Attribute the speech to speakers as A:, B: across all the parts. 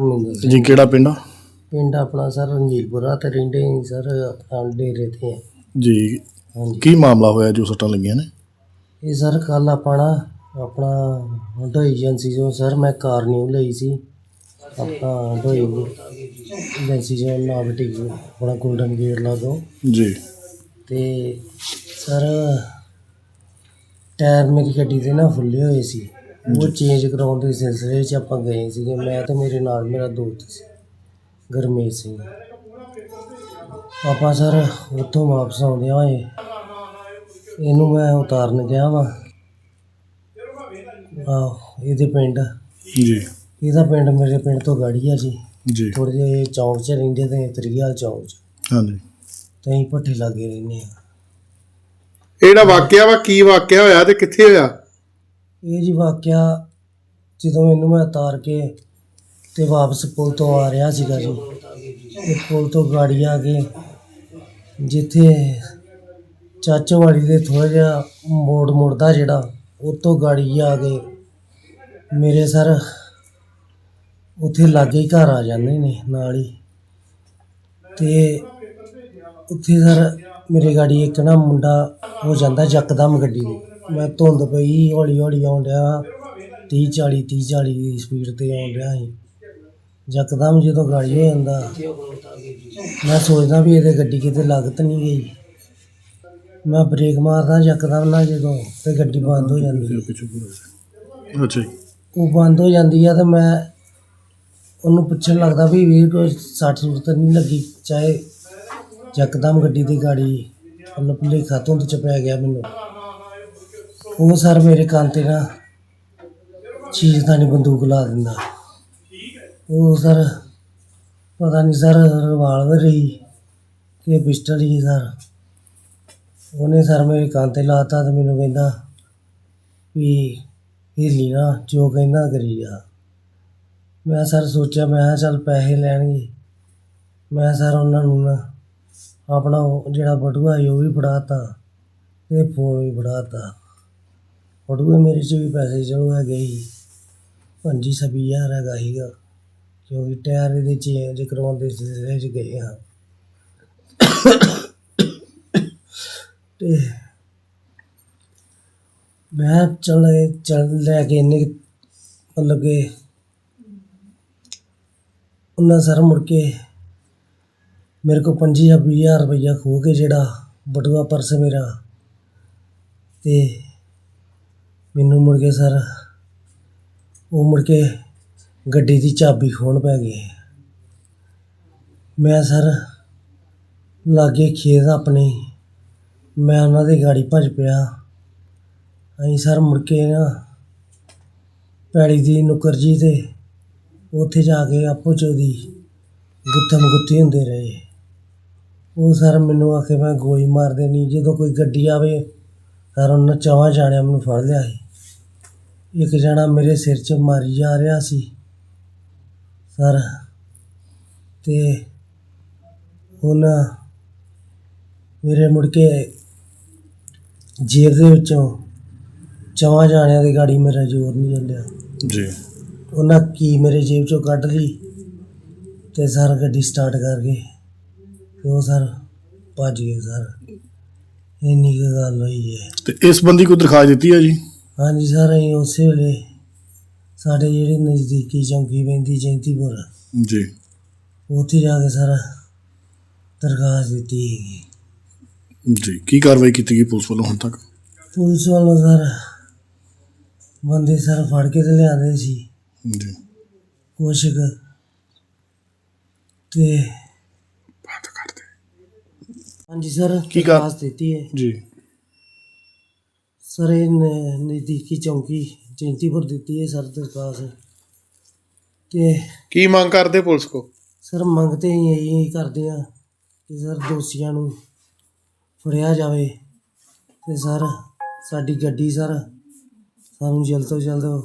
A: ਮਿੰਦਰ
B: ਜੀ ਕਿਹੜਾ ਪਿੰਡ? ਆ
A: ਪਿੰਡ ਆਪਣਾ ਸਰ ਰਣਜੀਤਪੁਰਾ ਤੇ ਰਹਿੰਦੇ ਹਾਂ ਸਰ ਆਪਣਾ ਡੇਰੇ ਤੇ ਹਾਂ।
B: ਜੀ
A: ਹਾਂਜੀ।
B: ਕੀ ਮਾਮਲਾ ਹੋਇਆ ਜੋ ਸੱਟਾਂ ਲੱਗੀਆਂ ਨੇ?
A: ਇਹ ਸਰ ਕੱਲ ਆਪਣਾ ਆਪਣਾ ਹੰਡੋਈ ਏਜੰਸੀ ਤੋਂ ਸਰ ਮੈਂ ਕਾਰ ਨਿਊ ਲਈ ਸੀ। ਆਪਣਾ ਹੰਡੋਈ ਏਜੰਸੀ ਤੋਂ ਨਾਵਟੀ ਆਪਣਾ 골ਡਨ ਗੇਟ ਲਾਗੋ।
B: ਜੀ।
A: ਤੇ ਸਰ ਟਾਇਰ ਮੇਰੀ ਗੱਡੀ ਦੇ ਨਾ ਫੁੱਲੇ ਹੋਏ ਸੀ। ਉਹ ਚੇਂਜ ਕਰਾਉਣ ਦੇ ਸਿਲਸਿਲੇ 'ਚ ਆਪਾਂ ਗਏ ਸੀਗੇ। ਮੈਂ ਤੇ ਮੇਰੇ ਨਾਲ ਮੇਰਾ ਦੋਸਤ ਸੀ ਗੁਰਮੀਤ ਸਿੰਘ। ਆਪਾਂ ਸਰ ਉੱਥੋਂ ਵਾਪਸ ਆਉਂਦੇ ਹੋਏ ਇਹਨੂੰ ਮੈਂ ਉਤਾਰਨ ਗਿਆ ਵਾਂ। ਆਹ ਇਹਦੇ ਪਿੰਡ।
B: ਜੀ।
A: ਇਹਦਾ ਪਿੰਡ ਮੇਰੇ ਪਿੰਡ ਤੋਂ ਗਾੜੀ ਆ ਜੀ।
B: ਜੀ।
A: ਥੋੜੇ ਜਿਹੇ ਚੌਂਕ 'ਚ ਰਹਿੰਦੇ ਤੇ ਤਰੀਆਲ ਚੌਂਕ 'ਚ।
B: ਹਾਂਜੀ।
A: ਤੇ ਅਸੀਂ ਭੱਠੇ ਲਾਗੇ ਰਹਿੰਦੇ ਆ
C: ਇਹ ਜਿਹੜਾ ਵਾਕਿਆ ਵਾ ਕੀ ਵਾਕਿਆ ਹੋਇਆ ਤੇ ਕਿੱਥੇ ਹੋਇਆ?
A: ਇਹ ਜੀ ਵਾਕਿਆ ਜਦੋਂ ਇਹਨੂੰ ਮੈਂ ਉਤਾਰ ਕੇ ਤੇ ਵਾਪਸ ਪੁਲ ਤੋਂ ਆ ਰਿਹਾ ਸੀਗਾ ਜੀ, ਤੇ ਪੁਲ ਤੋਂ ਗਾੜੀ ਆ ਕੇ ਜਿੱਥੇ ਚਾਚੋ ਵਾਲੀ ਦੇ ਥੋੜਾ ਜਿਹਾ ਮੋੜ ਮੁੜਦਾ ਜਿਹੜਾ ਉਹ ਤੋਂ ਗਾੜੀ ਆ ਕੇ ਮੇਰੇ ਸਰ ਉੱਥੇ ਲਾਗੇ ਹੀ ਘਰ ਆ ਜਾਂਦੇ ਨੇ ਨਾਲ ਹੀ। ਤੇ ਉੱਥੇ ਸਰ ਮੇਰੇ ਗਾੜੀ ਇੱਕ ਨਾ ਮੁੰਡਾ ਹੋ ਜਾਂਦਾ ਯਕਦਮ ਗੱਡੀ ਨੂੰ ਮੈਂ ਧੁੰਦ ਪਈ ਹੌਲੀ ਹੌਲੀ ਆਉਣ ਡਿਆ। 30 40 30 40 ਦੀ ਸਪੀਡ ਤੇ ਆਉਣ ਡਿਆ ਸੀ। ਯਕਦਮ ਜਦੋਂ ਗਾੜੀ ਹੋ ਜਾਂਦਾ ਮੈਂ ਸੋਚਦਾ ਵੀ ਇਹਦੇ ਗੱਡੀ ਕਿਤੇ ਲੱਗਤ ਨਹੀਂ ਗਈ। ਮੈਂ ਬ੍ਰੇਕ ਮਾਰਦਾ ਯਕਦਮ ਨਾ ਜਦੋਂ ਤੇ ਗੱਡੀ ਬੰਦ ਹੋ ਜਾਂਦੀ। ਹੈ।
B: ਅੱਛਾ
A: ਉਹ ਬੰਦ ਹੋ ਜਾਂਦੀ ਆ ਤੇ ਮੈਂ ਉਹਨੂੰ ਪੁੱਛਣ ਲੱਗਦਾ ਵੀ ਵੀਰ ਕੋਈ ਸੱਟ ਸੁੱਟ ਤਾਂ ਨਹੀਂ ਲੱਗੀ? ਚਾਹੇ ਯਕਦਮ ਗੱਡੀ ਦੀ ਗਾੜੀ ਮਤਲਬ ਭੁਲੇਖਾ ਧੁੰਦ ਚ ਪੈ ਗਿਆ ਮੈਨੂੰ। ਉਹ ਸਰ ਮੇਰੇ ਕੰਨ ਤੇ ਨਾ ਚੀਜ਼ ਦਾ ਨਹੀਂ ਬੰਦੂਕ ਲਾ ਦਿੰਦਾ। ਉਹ ਸਰ ਪਤਾ ਨਹੀਂ ਸਰ ਰਿਵਾਲਵਰ ਹੀ ਕਿ ਪਿਸਟਲ ਹੀ ਸਰ। ਉਹਨੇ ਸਰ ਮੇਰੇ ਕੰਨ ਤੇ ਲਾਤਾ ਤੇ ਮੈਨੂੰ ਕਹਿੰਦਾ ਵੀ ਹਿੱਲੀ ਨਾ ਜੋ ਕਹਿੰਦਾ ਕਰੀ ਜਾ। ਮੈਂ ਸਰ ਸੋਚਿਆ, ਮੈਂ ਕਿਹਾ ਚੱਲ ਪੈਸੇ ਲੈਣਗੇ। ਮੈਂ ਸਰ ਉਹਨਾਂ ਨੂੰ ਨਾ ਆਪਣਾ ਉਹ ਜਿਹੜਾ ਬਟੂਆ ਸੀ ਉਹ ਵੀ ਫੜਾਤਾ ਤੇ ਫੋਨ ਵੀ ਫੜਾਤਾ। ਬਟੂਏ ਮੇਰੇ 'ਚ ਵੀ ਪੈਸੇ ਚਲੋ ਹੈਗੇ ਸੀ ਪੰਜੀ ਛੱਬੀ ਹਜ਼ਾਰ ਹੈਗਾ ਸੀਗਾ। ਕਿਉਂਕਿ ਟਾਇਰ ਇਹਦੇ ਚੇਂਜ ਕਰਵਾਉਂਦੇ ਸਿਲਸਿਲੇ 'ਚ ਗਏ ਹਾਂ ਤੇ ਮੈਂ ਚੱਲ ਚੱਲ ਲੈ ਕੇ ਇੰਨੇ ਮਤਲਬ ਕਿ ਉਹਨਾਂ ਸਰ ਮੁੜ ਕੇ ਮੇਰੇ ਕੋਲ ਪੰਜੀ ਜਾਂ ਹਜ਼ਾਰ ਰੁਪਈਆ ਖੋਹ ਕੇ ਜਿਹੜਾ ਬਟੂਆ ਪਰਸ ਮੇਰਾ ਤੇ ਮੈਨੂੰ ਮੁੜ ਕੇ ਸਰ, ਉਹ ਮੁੜ ਕੇ ਗੱਡੀ ਦੀ ਚਾਬੀ ਖੋਣ ਪੈ ਗਈ ਮੈਂ ਸਰ, ਲਾਗੇ ਖੇਤ ਆਪਣੇ, ਮੈਂ ਉਹਨਾਂ ਦੀ ਗਾੜੀ ਭੱਜ ਪਿਆ। ਅਸੀਂ ਸਰ ਮੁੜ ਕੇ ਨਾ ਪੈੜੀ ਦੀ ਨੁੱਕਰ ਜੀ ਤੇ ਉੱਥੇ ਜਾ ਕੇ ਆਪੋ ਚੋਦੀ ਗੁੱਥਮ ਗੁੱਥੀ ਹੁੰਦੇ ਰਹੇ। ਉਹ ਸਰ ਮੈਨੂੰ ਆਖੇ ਮੈਂ ਗੋਲੀ ਮਾਰ ਦੇਣੀ, ਜਦੋਂ ਕੋਈ ਗੱਡੀ ਆਵੇ ਸਰ ਉਹਨਾਂ ਚਾਹਾਂ ਜਾਣਿਆਂ ਮੈਨੂੰ ਫੜ ਲਿਆ ਸੀ। ਇੱਕ ਜਣਾ ਮੇਰੇ ਸਿਰ 'ਚ ਮਾਰੀ ਜਾ ਰਿਹਾ ਸੀ ਸਰ। ਤੇ ਉਹਨਾਂ ਮੇਰੇ ਮੁੜ ਕੇ ਜੇਬ ਦੇ ਵਿੱਚੋਂ ਚਵਾਂ ਜਾਣਿਆਂ ਦੀ ਗਾੜੀ ਮੇਰਾ ਜ਼ੋਰ ਨਹੀਂ ਚੱਲਿਆ।
B: ਜੀ।
A: ਉਹਨਾਂ ਕੀ ਮੇਰੇ ਜੇਬ ਚੋਂ ਕੱਢ ਲਈ ਤੇ ਸਰ ਗੱਡੀ ਸਟਾਰਟ ਕਰ ਗਏ। ਉਹ ਸਰ ਭੱਜ ਗਏ ਸਰ। ਇੰਨੀ ਕੁ ਗੱਲ ਹੋਈ ਹੈ।
B: ਤੇ ਇਸ ਬੰਦੀ ਕੋਈ ਦਰਖਾਸਤ ਦਿੱਤੀ ਹੈ ਜੀ?
A: ਹਾਂਜੀ ਸਰ ਅਸੀਂ ਉਸੇ ਵੇਲੇ ਸਾਡੇ ਜਿਹੜੇ ਨਜ਼ਦੀਕੀ ਚੌਂਕੀ ਪੈਂਦੀ ਜੈਂਤੀਪੁਰ
B: ਜੀ।
A: ਉੱਥੇ ਜਾ ਕੇ ਸਰ ਦਰਖਾਸਤ ਦਿੱਤੀ ਹੈਗੀ।
B: ਜੀ ਕੀ ਕਾਰਵਾਈ ਕੀਤੀ ਗਈ ਪੁਲਿਸ ਵੱਲੋਂ ਹੁਣ ਤੱਕ?
A: ਪੁਲਿਸ ਵੱਲੋਂ ਸਰ ਬੰਦੇ ਸਰ ਫੜ ਕੇ ਤੇ ਲਿਆਂਦੇ ਸੀ।
B: ਜੀ।
A: ਕੁਛ ਕੁ ਤੇ ਹਾਂਜੀ ਸਰ
B: ਕੀ
A: ਦਰਖਾਸਤ ਦਿੱਤੀ ਹੈ।
B: ਜੀ।
A: ਸਰ ਇਹ ਨ- ਨਜ਼ਦੀਕੀ ਚੌਂਕੀ ਜੈਂਤੀਪੁਰ ਦਿੱਤੀ ਹੈ ਸਰ ਦਰਖਾਸਤ। ਤੇ
C: ਕੀ ਮੰਗ ਕਰਦੇ ਪੁਲਿਸ ਕੋ?
A: ਸਰ ਮੰਗਤੇ ਹੀ ਇਹੀ ਕਰਦੇ ਆ ਕਿ ਸਰ ਦੋਸ਼ੀਆਂ ਨੂੰ ਫੜਿਆ ਜਾਵੇ। ਤੇ ਸਰ ਸਾਡੀ ਗੱਡੀ ਸਰ ਸਾਨੂੰ ਜਲਦ ਤੋਂ ਜਲਦ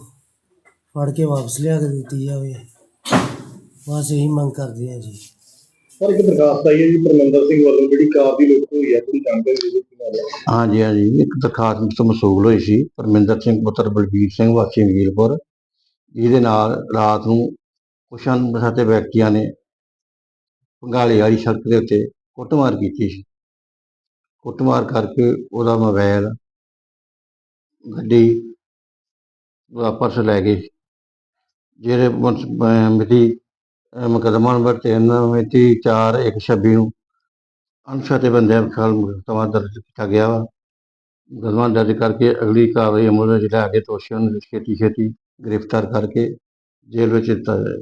A: ਫੜ ਕੇ ਵਾਪਸ ਲਿਆ ਕੇ ਦਿੱਤੀ ਜਾਵੇ। ਬਸ ਇਹੀ ਮੰਗ ਕਰਦੇ ਆ ਜੀ।
C: ਸਰ, ਇੱਕ ਦਰਖਾਸਤ ਆਈ ਹੈ ਜੀ ਪਰਮਿੰਦਰ ਸਿੰਘ ਵੱਲੋਂ, ਜਿਹੜੀ ਕਾਰ ਦੀ ਲੁੱਟ ਹੋਈ ਹੈ, ਤੁਸੀਂ ਜਾਣਕਾਰੀ ਦੇ ਦਿਓ
D: ਹਾਂਜੀ ਹਾਂਜੀ। ਇੱਕ ਦਰਖਾਸਤ ਮਸੂਲ ਹੋਈ ਸੀ, ਪਰਮਿੰਦਰ ਸਿੰਘ ਪੁੱਤਰ ਬਲਬੀਰ ਸਿੰਘ ਵਾਸੀ ਮੀਰਪੁਰ ਇਹਦੇ ਨਾਲ ਰਾਤ ਨੂੰ ਕੁਛ ਅਣਪਛਾਤੇ ਵਿਅਕਤੀਆਂ ਨੇ ਪੰਗਾਲੇ ਵਾਲੀ ਸੜਕ ਦੇ ਉੱਤੇ ਕੁੱਟਮਾਰ ਕੀਤੀ ਸੀ। ਕੁੱਟਮਾਰ ਕਰਕੇ ਉਹਦਾ ਮੋਬਾਈਲ, ਗੱਡੀ ਉਹਦਾ ਪਰਸ ਲੈ ਗਏ। ਜਿਹੜੇ ਮੁਨਸ- ਮਿਤੀ ਮੁਕੱਦਮਾ ਨੰਬਰ ਤਿੰਨ ਮਿਤੀ ਚਾਰ, ਇੱਕ, ਛੱਬੀ ਨੂੰ ਅਣਪਛਾਤੇ ਬੰਦਿਆਂ ਖਿਲਾਫ ਮੁਕੱਦਮਾ ਦਰਜ ਕੀਤਾ ਗਿਆ ਵਾ। ਮੁਕੱਦਮਾ ਦਰਜ ਕਰਕੇ ਅਗਲੀ ਕਾਰਵਾਈ ਅਮਲ ਵਿੱਚ ਲਿਆ ਕੇ ਦੋਸ਼ੀਆਂ ਨੂੰ ਛੇਤੀ ਛੇਤੀ ਗ੍ਰਿਫਤਾਰ ਕਰਕੇ ਜੇਲ੍ਹ ਵਿੱਚ ਦਿੱਤਾ ਜਾਏ